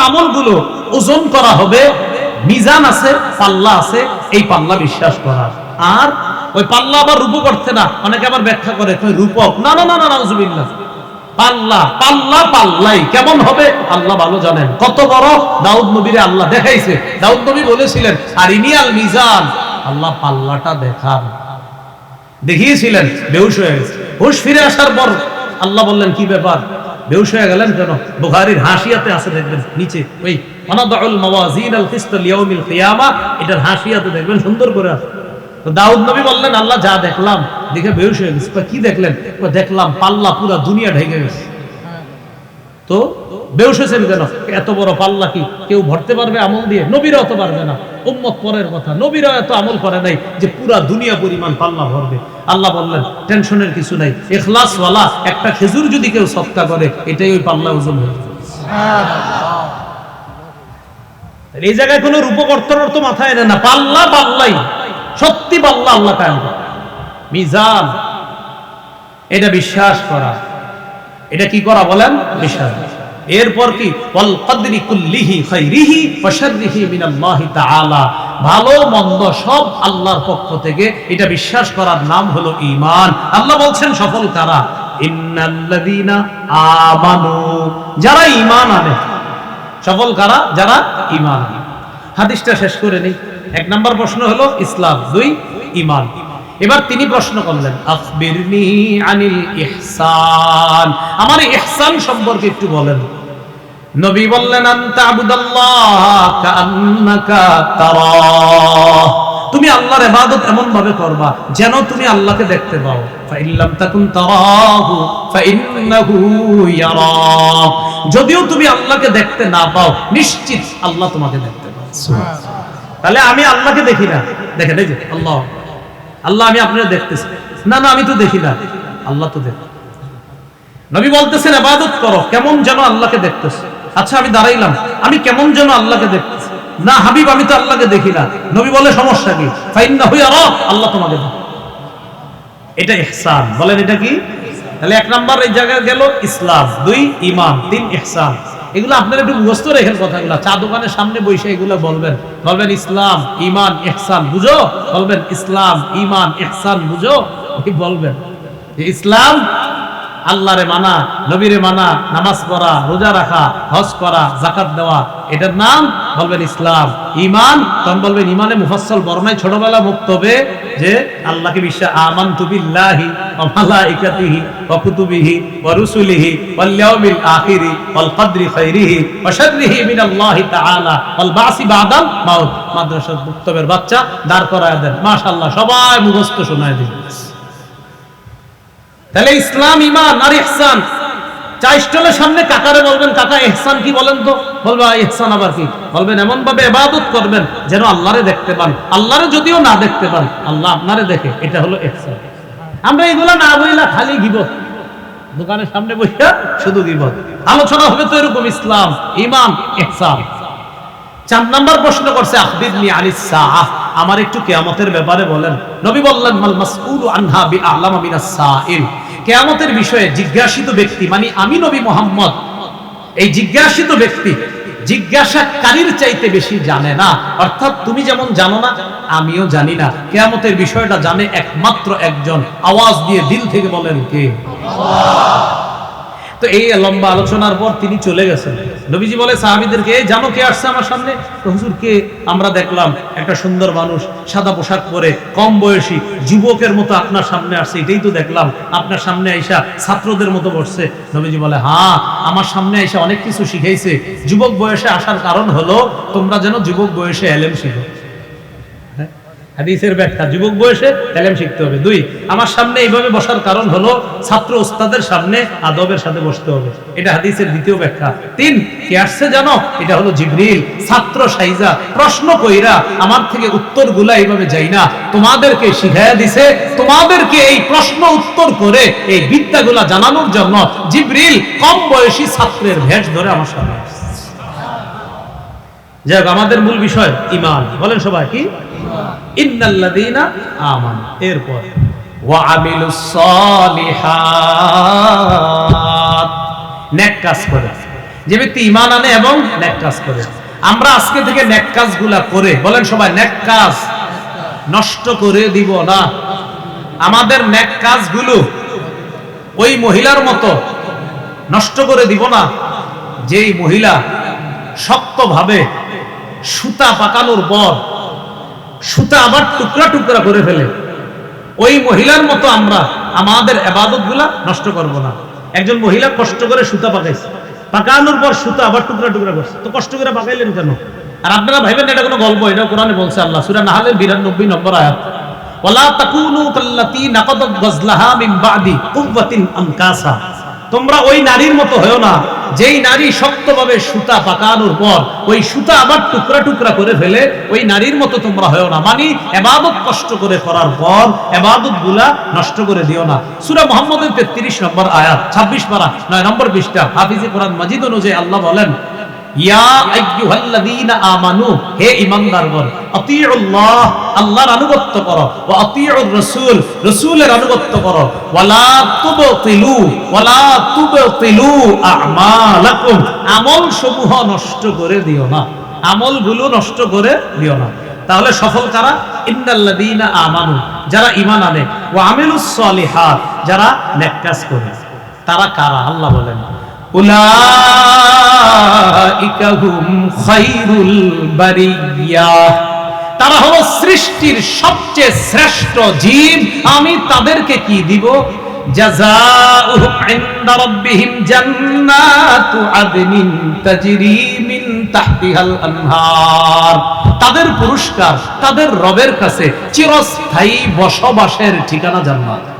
আমলগুলো ওজন করা হবে, মিজান আছে, পাল্লা আছে, এই পাল্লা বিশ্বাস করা। আর ওই পাল্লা আবার রূপক করতে না, অনেকে আবার ব্যাখ্যা করে রূপক? না না না না, নাউজুবিল্লাহ। পাল্লা পাল্লা, পাল্লাই, কেমন হবে? আল্লাহ ভালো জানেন। কত বড়? দাউদ নবীরে আল্লাহ দেখাইছে। দাউদ নবী বলেছিলেন আর ইনিয়াল মিজান। আল্লাহ পাল্লাটা দেখান। দেখিয়েছিলেন, বেহুশ হয়ে গেছে। হুশ ফিরে আসার পর আল্লাহ বললেন, কি ব্যাপার? বেহুশ হয়ে গেলেন কেন? বুখারীর হাসিয়াতে আছে, দেখবেন, নিচে, ওই অনাদাউল মাওয়াজিন আল কিসত লিয়াউমিল কিয়ামা এটার হাসিয়াতে দেখবেন, সুন্দর করে আছে। দাউদ নবী বললেন, আল্লাহ যা দেখলাম, দেখে বেউস হয়ে গেছে। কি দেখলেন? দেখলাম, পাল্লা পুরা দুনিয়া ঢেকে গেছে। তো বেউস হয়েছেন কেন? এত বড় পাল্লা কি? কেউ ভরতে পারবে আমল দিয়ে? নবীরা অত পারবে না। উম্মত পরের কথা। নবীরা এত আমল করে নাই যে পুরা দুনিয়া পরিমাণ পাল্লা ভরবে। আল্লাহ বললেন, টেনশনের কিছু নাই। এখলাস ওয়ালা একটা খেজুর যদি কেউ সৎকা করে, এটাই ওই পাল্লা ওজন হয়ে। এই জায়গায় কোনো রূপকর্তন অর্থ মাথায় এনে না। পাল্লা পাল্লাই। সত্যি পাল্লা আল্লাহ কায়ম। মিজান, এটা বিশ্বাস করা। এটা কি করা বলেন? বিশ্বাস। এরপর কি? ওয়াল কদরি কুল্লিহি খাইরিহি ওয়া শাররিহি মিনাল্লাহি তাআলা। ভালো, মন্দ সব আল্লাহর পক্ষ থেকে। এটা বিশ্বাস করার নাম হলো ঈমান। আল্লাহ বলছেন, সফল কারা? ইন্নাল্লাযীনা আমানু। যারা ঈমান আনে। সফল কারা? যারা ঈমান আনে। হাদিসটা শেষ করে নেই। এক নাম্বার প্রশ্ন হলো, ইসলাম দুই, ঈমান। এবার তিনি প্রশ্ন করলেন, আখবিরনি আনিল ইহসান? আমার ইহসান সম্পর্কে একটু বলেন। নবী বললেন তুমি আল্লাহর ইবাদত এমন ভাবে করবা যেন তুমি আল্লাহকে দেখতে পাও। যদিও তুমি আল্লাহকে দেখতে না পাও নিশ্চিত আল্লাহ তোমাকে দেখতে পাও তাহলে আমি আল্লাহকে দেখি না। দেখেন এই যে আল্লাহ। আল্লাহ আমি আপনারা দেখতেছি। না না আমি তো দেখি না। আল্লাহ তো দেখ। নবী বলতেছেন আবাদত করো কেমন যেন আল্লাহকে দেখতেছে। আচ্ছা আমি দাঁড়াইলাম। আমি কেমন যেন আল্লাহকে দেখতেছি। না, হাবিব, আমি তো আল্লাহকে দেখি না। নবী বলে, সমস্যা কি? ফাইন না হইয়া রব আল্লাহ তোমাকে এটা ইহসান। বলেন, এটা কি? তাহলে এক নাম্বার এই জায়গায় গেল ইসলাম। দুই ইমান তিন, ইহসান। এগুলো আপনারা একটু মুখস্থ রেখেন কথাগুলো। চা দোকানের সামনে বসে এগুলো বলবেন। বলবেন, ইসলাম ইমান ইহসান, বুঝো? বলবেন, ইসলাম ইমান ইহসান, বুঝো? বলবেন। ইসলাম আল্লাহরে মানা, নবীরে মানা, নামাজ পড়া, রোজা রাখা, হজ করা জাকাত দেওয়া, এটার নাম বলবেন ইসলাম। ইমান তখন বলবেন ইমানে মুফাসসল বর্ণায় ছোটবেলা মুক্তবে যে আল্লাহকে বিশ্বাস আমান তুবিল্লাহি মাদ্রাসার মুক্তবের বাচ্চা দাঁড় করায় দেন। মাশাআল্লাহ, সবাই মুখস্থ শোনায় দিন। তাহলে ইসলাম ইমান আর ইহসান। চা সামনে কাকারে বলবেন কাকা ইহসান কি বলেন তো? বলবে "আ, ইহসান আবার কি? বলবেন এমন ভাবে ইবাদত করবেন যেন আল্লাহরে দেখতে পান। আল্লাহরে যদিও না দেখতে পান আল্লাহ আপনারে দেখে এটা হলো ইহসান। আমরা এগুলা না বইলা খালি গিবত দোকানের সামনে বসে শুধু গিবত আলোচনা হবে তো এরকম ইসলাম ইমান ইহসান। চার নাম্বার প্রশ্ন করছে আখবিরনি আনিস সাআহ। আমার একটু কিয়ামতের ব্যাপারে বলেন। নবী বললেন মাল মাসউলু আনহা বি আলামা মিনাস সাইল। কিয়ামতের বিষয়ে জিজ্ঞাসিত ব্যক্তি মানে আমি নবী মোহাম্মদ, এই জিজ্ঞাসিত ব্যক্তি জিজ্ঞাসাকারীর চাইতে বেশি জানে না। অর্থাৎ তুমি যেমন জানো না, আমিও জানি না। কেয়ামতের বিষয়টা জানে একমাত্র একজন। আওয়াজ দিয়ে দিল থেকে বলেন কে? তো এই লম্বা আলোচনার পর তিনি চলে গেছেন। নবীজি বলে, সাহাবিদেরকে, "এই জানো কে আসছে আমার সামনে? তো হুজুর, কে? আমরা দেখলাম, একটা সুন্দর মানুষ, সাদা পোশাক পরে, কম বয়সী, যুবকের মতো আপনার সামনে আসছে। এটাই তো দেখলাম, আপনার সামনে আইসা ছাত্রদের মতো বসছে। নবীজি বলে হ্যাঁ আমার সামনে আইসা অনেক কিছু শিখাইছে। যুবক বয়সে আসার কারণ হলো, তোমরা যেন যুবক বয়সে এলেম শিখো? হাদিসের ব্যাখ্যা, যুবক বয়সে এলেম শিখতে হবে। দুই, আমার সামনে এইভাবে বসার কারণ হলো ছাত্র ওস্তাদের সামনে আদবের সাথে বসতে হবে। এটা হাদিসের দ্বিতীয় ব্যাখ্যা। তিন, কে আসছে জানো? এটা হলো জিবরিল। ছাত্র সাইজা, প্রশ্ন কইরা আমার থেকে উত্তরগুলা এইভাবে যাই না। তোমাদেরকে শিখাইয়া দিছে, তোমাদেরকে এই প্রশ্ন উত্তর করে এই বিদ্যাগুলা জানানোর জন্য জিবরিল কম বয়সী ছাত্রের ভেষ ধরে আমার সামনে আসছে। যাই হোক, আমাদের মূল বিষয় ইমান বলেন সবাই কি? ইন্নাল্লাযীনা আমানু। এরপর। ওয়া আমিলুস সালিহাত নেক কাজ করে। যে ব্যক্তি ইমান আনে এবং নেক কাজ করে। আমরা আজকে থেকে নেক কাজগুলা করে বলেন সবাই নেক কাজ নষ্ট করে দিব না। আমাদের নেক কাজগুলো ওই মহিলার মতো নষ্ট করে দিব না। যেই মহিলা শক্তভাবে সুতা পাকানোর পর সুতা আবার টুকরা টুকরা করে ফেলে। ওই মহিলার মতো আমরা, আমাদের এবাদতগুলা নষ্ট করব না। একজন মহিলা কষ্ট করে সুতা পাকাইছে। পাকানোর পর সুতা আবার টুকরা টুকরা করছে। তো কষ্ট করে পাকাইলেন কেন? আর আপনারা ভাইবেন এটা কোনো গল্প এটা কোরআনে বলছে আল্লাহ, সূরা নাহলের 92 নম্বর আয়াত। ওয়ালা তাকুনু কাল্লাতী নাকাদাত গজলাহা মিন বাদি কুওয়াতিন আনকাসা তোমরা ওই নারীর মতো হয়েও না যেই নারী শক্তভাবে সুতা পাকানোর পর ওই সুতা আবার টুকরা টুকরা করে ফেলে, ওই নারীর মতো তোমরা হয়েও না। মানি এবাদত কষ্ট করে করার পর এবাদতগুলা নষ্ট করে দিও না। সুরা মোহাম্মদের তেত্রিশ নম্বর আয়াত, ছাব্বিশ পারা, নয় নম্বর বিশটা হাফিজে কোরআন মাজিদ অনুযায়ী আল্লাহ বলেন আমল সমূহ নষ্ট করে দিও না। আমলগুলো নষ্ট করে দিও না। তাহলে সফল কারা? ইন্নাল্লাযীনা আমানু, যারা ঈমান আনে, ওয়া আমিলুস সলিহাত, যারা নেক কাজ করে। তারা কারা? আল্লাহ বলেন। উলাইকা তারা হলো সৃষ্টির সবচেয়ে শ্রেষ্ঠ জীব। আমি তাদেরকে কি দিব? তাদের পুরস্কার, তাদের রবের কাছে চিরস্থায়ী বসবাসের ঠিকানা জান্নাত।